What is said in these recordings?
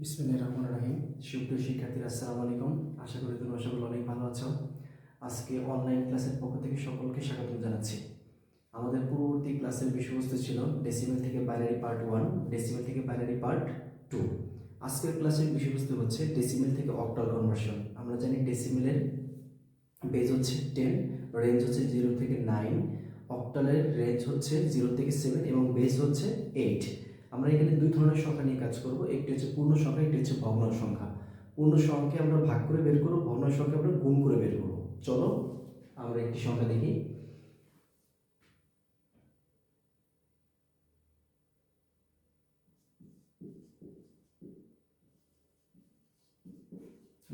বিসমিল্লাহ রহমান রাহিম। সুপ্রিয় শিক্ষার্থীরা, আসসালামু আলাইকুম। আশা করি তোমরা সকলে অনেক ভালো আছো। আজকে অনলাইন ক্লাসের পক্ষ থেকে সকলকে স্বাগত জানাচ্ছি। আমাদের পূর্ববর্তী ক্লাসের বিষয়বস্তু ছিল ডেসিমেল থেকে বাইনারি পার্ট ওয়ান ডেসিমেল থেকে বাইনারি পার্ট টু আজকের ক্লাসের বিষয়বস্তু হচ্ছে ডেসিমেল থেকে অক্টাল কনভার্সন আমরা জানি ডেসিমেলের বেজ হচ্ছে টেন রেঞ্জ হচ্ছে জিরো থেকে নাইন অক্টালের রেঞ্জ হচ্ছে জিরো থেকে সেভেন এবং বেজ হচ্ছে এইট আমরা এখানে দুই ধরনের সংখ্যা নিয়ে কাজ করব। একটি হচ্ছে পূর্ণ সংখ্যা, একটি হচ্ছে ভগ্ন সংখ্যা। পূর্ণ সংখ্যা আমরা ভাগ করে বের করব, ভগ্ন সংখ্যা আমরা গুণ করে বের করব। চলো আমরা একটি সংখ্যা দেখি।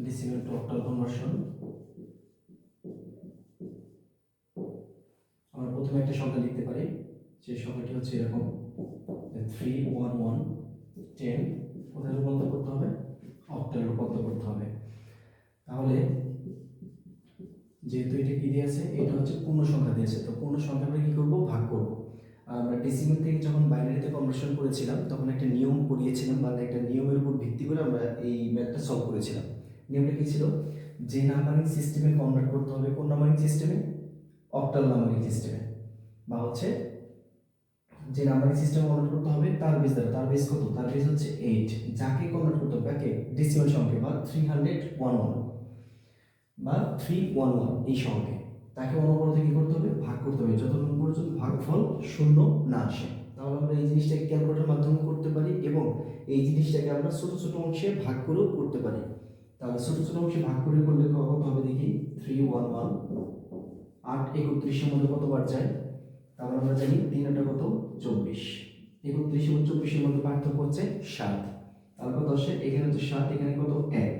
decimal to octal conversion আমরা প্রথমে একটা সংখ্যা লিখতে পারি সেই সংখ্যাটি হচ্ছে এরকম। থ্রি ওয়ান ওয়ান টেন কোথায় রূপান্তর করতে হবে? অক্টালে রূপান্তর করতে হবে। তাহলে যেহেতু এটা কি দিয়েছে? এটা হচ্ছে পূর্ণ সংখ্যা দিয়েছে। তো পূর্ণ সংখ্যা আমরা কি করব? ভাগ করব। আমরা ডেসিমেল থেকে যখন বাইনারিতে কনভার্সন করেছিলাম, তখন একটা নিয়ম পড়িয়েছিলাম বা একটা নিয়মের উপর ভিত্তি করে আমরা এই ম্যাথটা সলভ করেছিলাম। নিয়মটা কি ছিল? যে নাম্বারিং সিস্টেমে কনভার্ট করতে হবে কোন নাম্বারিং সিস্টেমে অক্টাল নাম্বারিং সিস্টেমে বা হচ্ছে যে নাম্বারিং সিস্টেম কনভার্ট করতে হবে, তার বেস দ্বারা, তার বেস কত? তার বেস হচ্ছে এইট যাকে কনভার্ট করতে হবে, তাকে ডেসিমাল সংখ্যা বা থ্রি হান্ড্রেড ওয়ান ওয়ান বা থ্রি ওয়ান ওয়ান এই সংখ্যে। তাকে অনবরত কি করতে হবে? ভাগ করতে হবে। যতক্ষণ পর্যন্ত ভাগফল শূন্য না আসে। তাহলে আমরা এই জিনিসটাকে ক্যালকুলেটার মাধ্যমে করতে পারি এবং এই জিনিসটাকে আমরা ছোট ছোট অংশে ভাগ করেও করতে পারি। তাহলে ছোট ছোট অংশে ভাগ করে করলে কত হবে দেখি? থ্রি ওয়ান ওয়ান আট একত্রিশের মধ্যে কতবার যায়? তারপর আমরা জানি তিন আটটা কত? চব্বিশ। একত্রিশ এবং চব্বিশের মধ্যে পার্থক্য হচ্ছে সাত। তারপর দশে এখানে হচ্ছে সাত, এখানে কত? এক।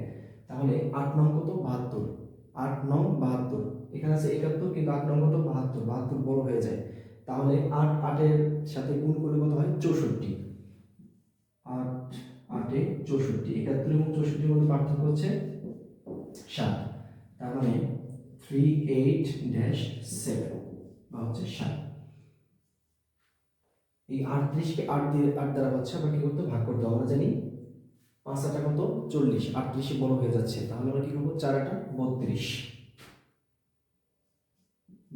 তাহলে আট নং কত? বাহাত্তর। আট নং বাহাত্তর। এখানে আছে একাত্তর, কিন্তু আট নং কত? বাহাত্তর। বাহাত্তর বড় হয়ে যায়। তাহলে আট আটের সাথে গুণ করলে কত হয়? চৌষট্টি। আট আটে চৌষট্টি। একাত্তর এবং চৌষট্টির মধ্যে পার্থক্য হচ্ছে সাত। তার মানে থ্রি এইট ড্যাশ সেভেন বা হচ্ছে সাত। এই আটত্রিশকে আট দিয়ে আট দ্বারা হচ্ছে আমরা কি করতে, ভাগ করতে আমরা জানি পাঁচ আটা কত? চল্লিশ। আটত্রিশে বড় হয়ে যাচ্ছে। তাহলে আমরা কি করব? চার আটা বত্রিশ।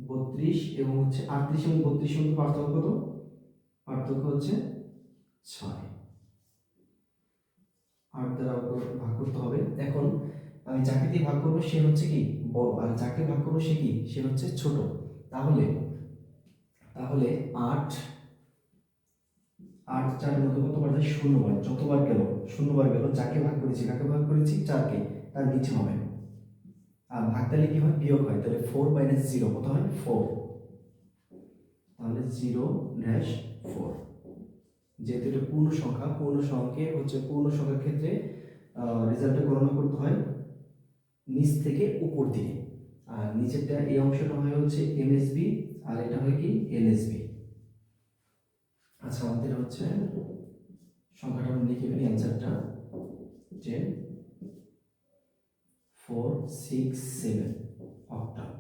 বত্রিশ এবং হচ্ছে আটত্রিশ এবং বত্রিশ মধ্যে পার্থক্য কত? পার্থক্য হচ্ছে ছয়। আট দ্বারা ভাগ করতে হবে। এখন আমি যাকে দিয়ে ভাগ করব, সে হচ্ছে কি? বড়। আর যাকে ভাগ করব, সে কি? সে হচ্ছে ছোট। তাহলে তাহলে আট আট চারের মধ্যে কতবার যায়? শূন্যবার। যতবার গেল, শূন্যবার গেল, যাকে ভাগ করেছি, কাকে ভাগ করেছি? চারকে। তার নিচে হবে। আর ভাগ তাহলে কি হয়? বিয়োগ হয়। তাহলে ফোর মাইনাস জিরো কত হয়? ফোর তাহলে জিরো ড্যাশ ফোর যেহেতু এটা পূর্ণ সংখ্যা, পূর্ণ সংখ্যে হচ্ছে পূর্ণ সংখ্যার ক্ষেত্রে রেজাল্টটা গণনা করতে হয় নিচ থেকে উপর দিকে। আর নিচেরটা এই অংশটা হয় হচ্ছে এমএসবি আর এটা হয় কি? এলএসবি আচ্ছা আমাদের হচ্ছে সংখ্যাটা আমরা লিখে ফেলি অ্যান্সারটা। যে four, six, seven octal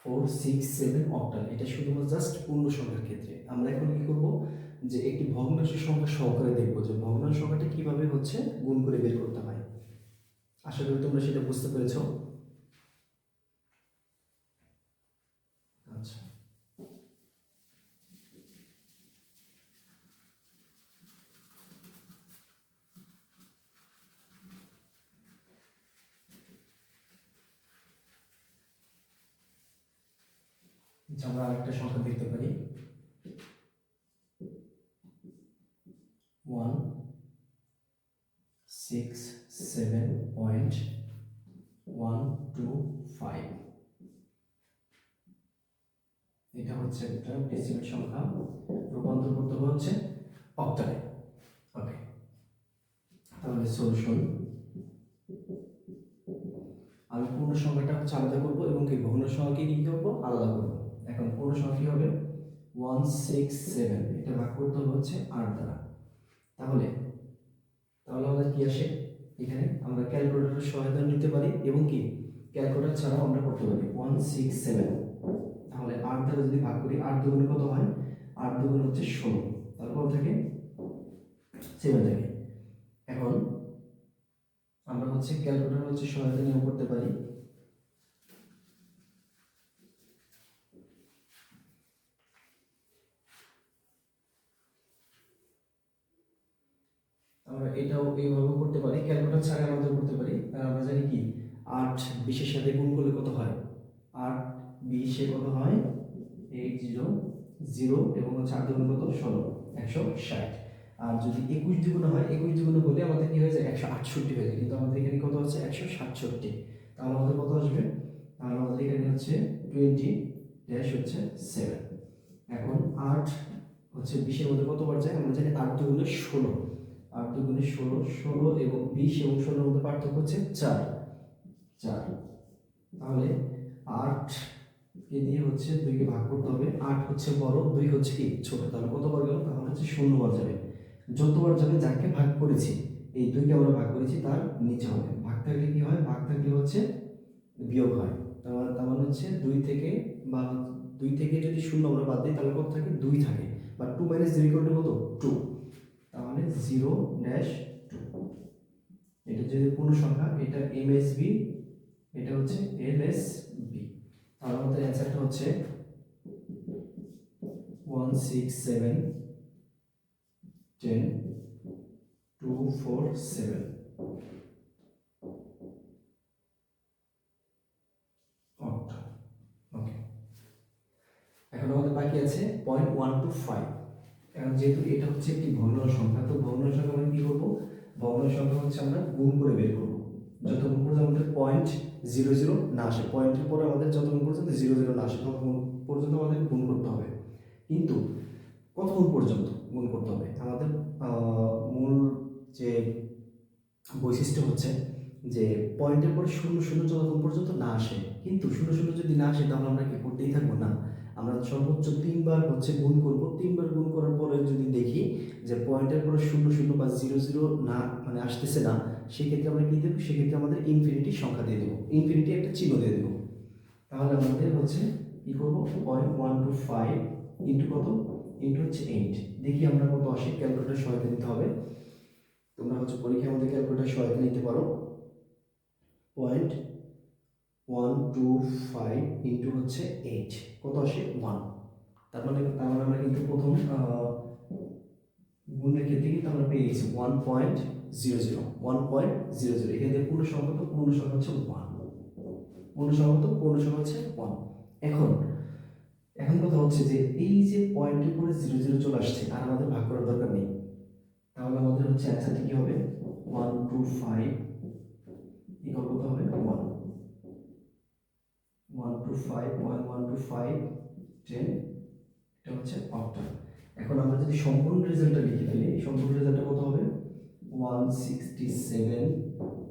four, six, seven octal এটা শুধুমাত্র জাস্ট পূর্ণ সংখ্যার ক্ষেত্রে। আমরা এখন কি করব? যে একটি ভগ্নাংশ সংখ্যা সহকারে দেখব। যে ভগ্নাংশ সংখ্যাটা কীভাবে হচ্ছে গুণ করে বের করতে হয়। আশা করি তোমরা সেটা বুঝতে পেরেছ। আচ্ছা আচ্ছা, আমরা আরেকটা সংখ্যা দেখতে পারি। One six seven point one two five এটা হচ্ছে একটা ডেসিমেল সংখ্যা। রূপান্তর করতে হচ্ছে অক্টালে ওকে তাহলে সলিউশন আমি পূর্ণ সংখ্যাটা হচ্ছে আলাদা করব এবং কি ভগ্ন সংখ্যাকে কি করব আলাদা করব। এখন পূর্ণ সংখ্যা হবে? One six seven. এটা ভাগ করতে হবে হচ্ছে আট দ্বারা। তাহলে তাহলে আমাদের কি আসে? এখানে আমরা ক্যালকুলেটরের সহায়তা নিতে পারি এবং কি? ক্যালকুলেটর ছাড়াও আমরা করতে পারি। One six seven. তাহলে আট দ্বারা যদি ভাগ করি, আট দুগুণে কত হয়? আট দুগুণ হচ্ছে ষোলো। তারপর থাকে? সেভেন থাকে। এখন আমরা হচ্ছে ক্যালকুলেটর হচ্ছে সহায়তা নিয়োগ করতে পারি আমরা এটাও এইভাবে করতে পারি ক্যালকুলেটর ছাড়া আমাদের করতে পারি আর আমরা জানি কি আট বিশের সাথে গুণ করলে কত হয়? আট বিশে কত হয়? এইট জিরো জিরো এবং আট দুগুণ কত? ষোলো। একশো ষাট। আর যদি একুশ দ্বিগুণ হয়, একুশ দ্বিগুণ হলে আমাদের কি হয়ে যায়? একশো আটষট্টি হয়ে যায়। কিন্তু আমাদের এখানে কত হচ্ছে? একশো সাতষট্টি। তাহলে আমাদের কত আসবে? তাহলে আমাদের এখানে হচ্ছে টোয়েন্টি ড্যাশ হচ্ছে সেভেন এখন আট হচ্ছে বিশের মধ্যে কতবার যায়? আমরা জানি আট দুগুণে ষোলো। আট দুগুণে ষোলো ষোলো এবং বিশ এবং ষোলোর মধ্যে পার্থক্য হচ্ছে চার। চার। তাহলে আট কে দিয়ে হচ্ছে দুইকে ভাগ করতে হবে। আট হচ্ছে বড়, দুই হচ্ছে কি? ছোট। তাহলে কতবার গেল? তাহলে হচ্ছে শূন্যবার যাবে। যতবার যাবে যাকে ভাগ করেছি, এই দুইকে আমরা ভাগ করেছি, তার নিচে হবে। ভাগ থাকলে কি হয়? ভাগ থাকলে হচ্ছে বিয়োগ হয়। তার মানে- তার মানে হচ্ছে দুই থেকে বা দুই থেকে যদি শূন্য আমরা বাদ দিই, তাহলে কত থাকে? দুই থাকে। বা টু মাইনাস জিরো ইকুয়াল কত? টু তাহলে জিরো ড্যাশ টু এটা যদি পূর্ণ সংখ্যা, এটা এম এস বি এটা হচ্ছে এল এস বি তাহলে আমাদের অ্যান্সারটা হচ্ছে one six seven ten two four seven এখন আমাদের বাকি আছে পয়েন্ট ওয়ান টু ফাইভ এখন যেহেতু এটা হচ্ছে একটি ভগ্ন সংখ্যা তো ভগ্ন সংখ্যা আমরা কি করব ভগ্ন সংখ্যা হচ্ছে আমরা গুণ করে বের করব। যতক্ষণ পর্যন্ত আমাদের পয়েন্ট জিরো জিরো না আসে পয়েন্টের পরে আমাদের যতক্ষণ পর্যন্ত জিরো জিরো না আসে, ততক্ষণ পর্যন্ত আমাদের গুণ করতে হবে। কিন্তু কতক্ষণ পর্যন্ত গুণ করতে হবে? আমাদের মূল যে বৈশিষ্ট্য হচ্ছে যে পয়েন্টের পরে শূন্য শূন্য যতক্ষণ পর্যন্ত না আসে, কিন্তু শূন্য শূন্য যদি না আসে, তাহলে আমরা কি করতেই থাকব? না। আমরা সর্বোচ্চ তিনবার হচ্ছে গুণ করব। তিনবার গুণ করার পরে যদি দেখি যে পয়েন্টের পরে শূন্য শূন্য বা জিরো জিরো না মানে আসতেছে না সেক্ষেত্রে আমরা কী দেবো? সেক্ষেত্রে আমাদের ইনফিনিটি সংখ্যা দিয়ে দেবো। ইনফিনিটি একটা চিহ্ন দিয়ে দেবো। তাহলে আমাদের হচ্ছে কী করব? Point one two five into কত? ইন্টু হচ্ছে এইট দেখি আমরা কত আসে। ক্যালকুলেটার সহায়তা নিতে হবে। তোমরা হচ্ছে পরীক্ষার মধ্যে ক্যালকুলেটার সহায়তা নিতে পারো। Point one two five into হচ্ছে এইট কত আসে? ওয়ান তার মানে তার মানে আমরা কিন্তু প্রথম গুণের ক্ষেত্রে কিন্তু আমরা পেয়ে গেছি। One point zero zero one point zero zero এখানে পূর্ণ সংখ্যা তো পূর্ণ সংখ্যা হচ্ছে ওয়ান পূর্ণ সংখ্যা তো পূর্ণ সংখ্যা হচ্ছে ওয়ান এখন এখন কথা হচ্ছে যে এই যে পয়েন্টের পরে জিরো জিরো চলে আসছে, আর আমাদের ভাগ করার দরকার নেই। তাহলে আমাদের হচ্ছে অ্যান্সারটি কি হবে? ওয়ান টু ফাইভ ইকুয়াল কত হবে? One one two five one one two five ten এটা হচ্ছে অক্টাল এখন আমরা যদি সম্পূর্ণ রেজাল্টটা লিখে ফেলি সম্পূর্ণ রেজাল্টটা কত হবে? One sixty seven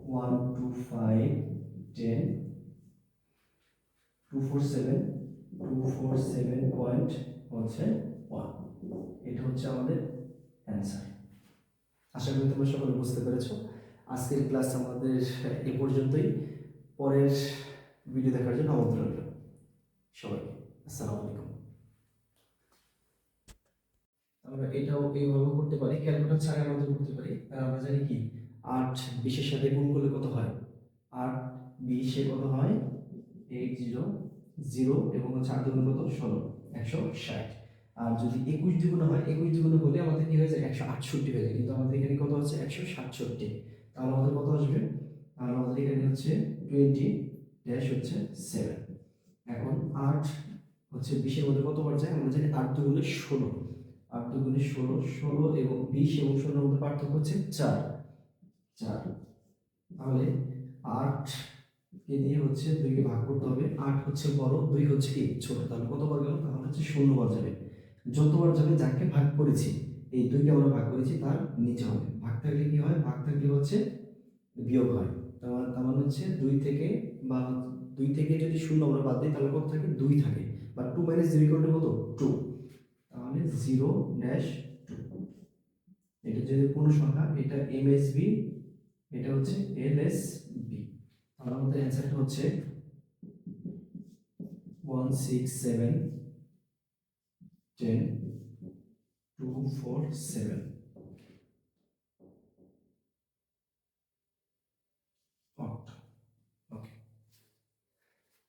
one two five two four seven two four seven point হচ্ছে ওয়ান এটা হচ্ছে আমাদের অ্যান্সার আশা করি তোমরা সকলে বুঝতে পেরেছ। আজকের ক্লাস আমাদের এ পর্যন্তই। পরের ভিডিও দেখার জন্য আমন্ত্রণ রইল। সবাইকে আমরা এটাও এইভাবে করতে পারি, ক্যালকুলেটর ছাড়া আমাদের করতে পারি। আমরা জানি কি? আট বিশের সাথে গুণ করলে কত হয়? আট বিশে কত হয়? এইট জিরো জিরো এবং হচ্ছে আট দুগুণ কত? ষোলো, একশো ষাট। আর যদি একুশ দ্বিগুণ হয়, একুশ দ্বিগুণ হলে আমাদের কি হয়ে যায়? একশো আটষট্টি হয়ে যায়। কিন্তু আমাদের এখানে কত হচ্ছে? একশো সাতষট্টি। তাহলে আমাদের কত আসবে? তাহলে আমাদের এখানে হচ্ছে টোয়েন্টি ড্যাশ হচ্ছে সেভেন এখন আট হচ্ছে বিশের মধ্যে কতবার যায়? আমরা জানি আট দুগুণে ষোলো। আট দুগুণে ষোলো ষোলো এবং বিশ এবং ষোলোর মধ্যে পার্থক্য হচ্ছে চার। চার। তাহলে আট কে দিয়ে হচ্ছে দুইকে ভাগ করতে হবে। আট হচ্ছে বড়, দুই হচ্ছে কি? ছোট। তাহলে কতবার গেল? তাহলে হচ্ছে শূন্যবার যাবে। যতবার যাবে যাকে ভাগ করেছি, এই দুইকে আমরা ভাগ করেছি, তার নিচে হবে। ভাগ থাকলে কি হয়? ভাগ থাকলে হচ্ছে বিয়োগ হয়। তার মানে- তার মানে হচ্ছে দুই থেকে বা দুই থেকে যদি শূন্য আমরা বাদ দিই, তাহলে কত থাকে? দুই থাকে। বা টু মাইনাস জিরো কত? টু তাহলে জিরো ড্যাশ টু এটা যদি কোনো সংখ্যা, এটা এম এস বি এটা হচ্ছে এল এস বি তাহলে আমাদের অ্যান্সারটা হচ্ছে one six seven ten two four seven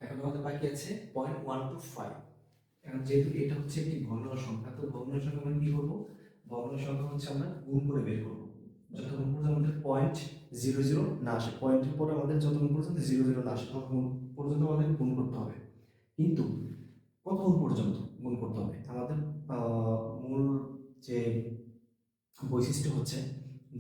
এখন আমাদের বাকি আছে পয়েন্ট ওয়ান টু ফাইভ এখন যেহেতু এটা হচ্ছে একটি ভগ্ন সংখ্যা, তো ভগ্ন সংখ্যা মানে কি করব ভগ্ন সংখ্যা হচ্ছে আমরা গুণ করে বের করব। যতক্ষণ পর্যন্ত আমাদের পয়েন্ট জিরো জিরো না আসে। পয়েন্টের পরে আমাদের যতক্ষণ পর্যন্ত জিরো জিরো না আসে। ততক্ষণ পর্যন্ত আমাদের গুণ করতে হবে। কিন্তু কতক্ষণ পর্যন্ত গুণ করতে হবে? আমাদের মূল যে বৈশিষ্ট্য হচ্ছে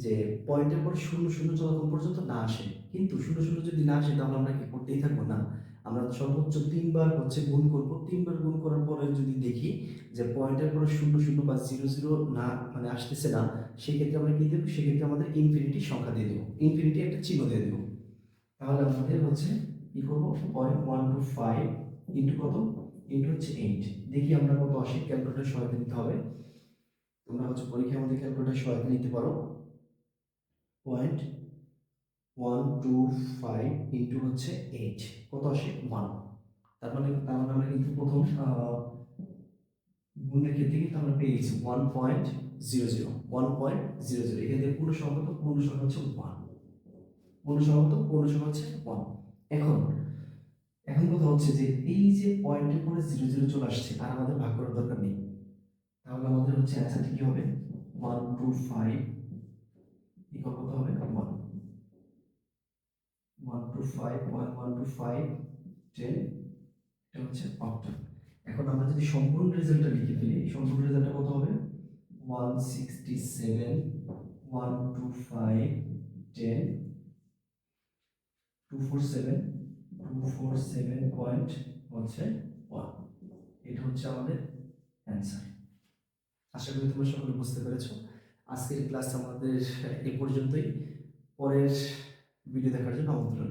যে পয়েন্টের পরে শূন্য শূন্য যতক্ষণ পর্যন্ত না আসে, কিন্তু শূন্য শূন্য যদি না আসে তাহলে আমরা কি করতেই থাকব? না। আমরা সর্বোচ্চ তিনবার হচ্ছে গুণ করব। তিনবার গুণ করার পরে যদি দেখি যে পয়েন্টের পরে শূন্য শূন্য বা জিরো জিরো না মানে আসতেছে না, সেক্ষেত্রে আমরা কি দেবো? সেক্ষেত্রে আমাদের ইনফিনিটি সংখ্যা দিয়ে দেবো। ইনফিনিটি একটা চিহ্ন দিয়ে দেবো। তাহলে আমাদের হচ্ছে কি করব? Point one two five into কত? ইন্টু হচ্ছে এইট দেখি আমরা কত আসে ক্যালকুলেটার সহায়তা নিতে হবে। তোমরা হচ্ছে পরীক্ষার মধ্যে ক্যালকুলেটার সহায়তা নিতে পারো। Point one, two, five, into হচ্ছে এইট। কত আসে? ওয়ান। তার মানে তার মানে আমরা কিন্তু প্রথম গুণের ক্ষেত্রে কিন্তু আমরা পেয়ে গেছি one point zero zero. One point zero zero. এখান থেকে পূর্ণ সংখ্যা তো পূর্ণ সংখ্যা হচ্ছে ওয়ান। পূর্ণ সংখ্যা তো পূর্ণ সংখ্যা হচ্ছে ওয়ান। এখন এখন কথা হচ্ছে যে এই যে পয়েন্টের পরে জিরো জিরো চলে আসছে আর আমাদের ভাগ করার দরকার নেই। তাহলে আমাদের হচ্ছে অ্যান্সারটি কি হবে? ওয়ান, টু, ফাইভ ইকুয়াল কত হবে? One. Five one one two five ten এটা হচ্ছে অক্টাল এখন আমরা যদি সম্পূর্ণ রেজাল্টটা লিখে ফেলি সম্পূর্ণ রেজাল্টটা কত হবে? One sixty seven one two five ten two four seven two four seven point হচ্ছে ওয়ান এটা হচ্ছে আমাদের অ্যান্সার আশা করি তোমরা সকলে বুঝতে পেরেছ। আজকের ক্লাস আমাদের এই পর্যন্তই। পরের ভিডিও দেখার জন্য আমন্ত্রণ